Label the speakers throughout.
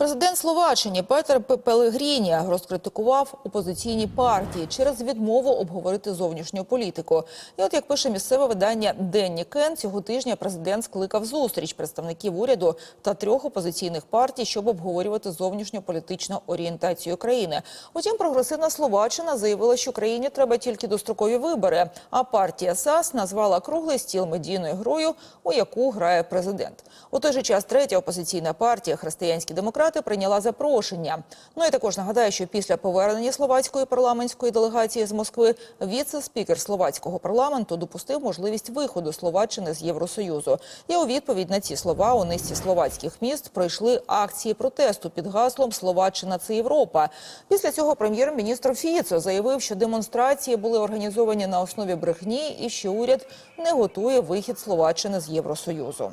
Speaker 1: Президент Словаччини Петер Пелегріні розкритикував опозиційні партії через відмову обговорити зовнішню політику. І от як пише місцеве видання Денні Кен, цього тижня президент скликав зустріч представників уряду та трьох опозиційних партій, щоб обговорювати зовнішню політичну орієнтацію країни. Утім, прогресивна Словаччина заявила, що країні треба тільки дострокові вибори. А партія САС назвала круглий стіл медійною грою, у яку грає президент. У той же час третя опозиційна партія Християнські демократи прийняла запрошення. Ну і також нагадаю, що після повернення словацької парламентської делегації з Москви віце-спікер словацького парламенту допустив можливість виходу Словаччини з Євросоюзу. І у відповідь на ці слова у низці словацьких міст пройшли акції протесту під гаслом Словаччина це Європа. Після цього прем'єр-міністр Фіцо заявив, що демонстрації були організовані на основі брехні і що уряд не готує вихід Словаччини з Євросоюзу.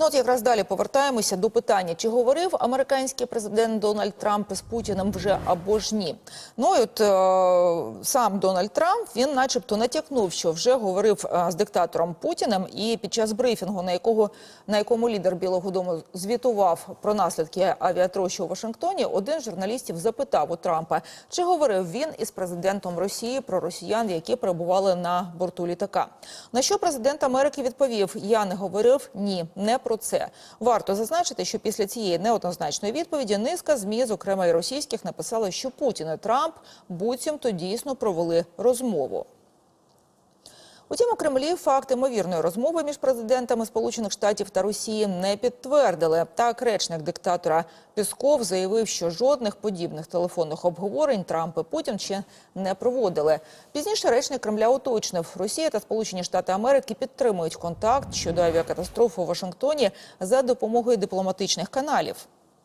Speaker 1: Ну от якраз далі повертаємося до питання, чи говорив американський президент Дональд Трамп із Путіним вже або ж ні. Ну і от е, сам Дональд Трамп він, начебто, натякнув, що вже говорив е, з диктатором Путіним, і під час брифінгу, на якого на якому лідер Білого Дому звітував про наслідки авіатрощі у Вашингтоні, один з журналістів запитав у Трампа, чи говорив він із президентом Росії про росіян, які перебували на борту літака. На що президент Америки відповів: Я не говорив ні, не про це. Варто зазначити, що після цієї неоднозначної відповіді низка змі, зокрема і російських, написали, що Путін і Трамп буцімто дійсно провели розмову. Утім, у Кремлі факт ймовірної розмови між президентами Сполучених Штатів та Росії не підтвердили. Так, речник диктатора Пісков заявив, що жодних подібних телефонних обговорень Трамп і Путін ще не проводили. Пізніше речник Кремля уточнив, Росія та Сполучені Штати Америки підтримують контакт щодо авіакатастрофи у Вашингтоні за допомогою дипломатичних каналів.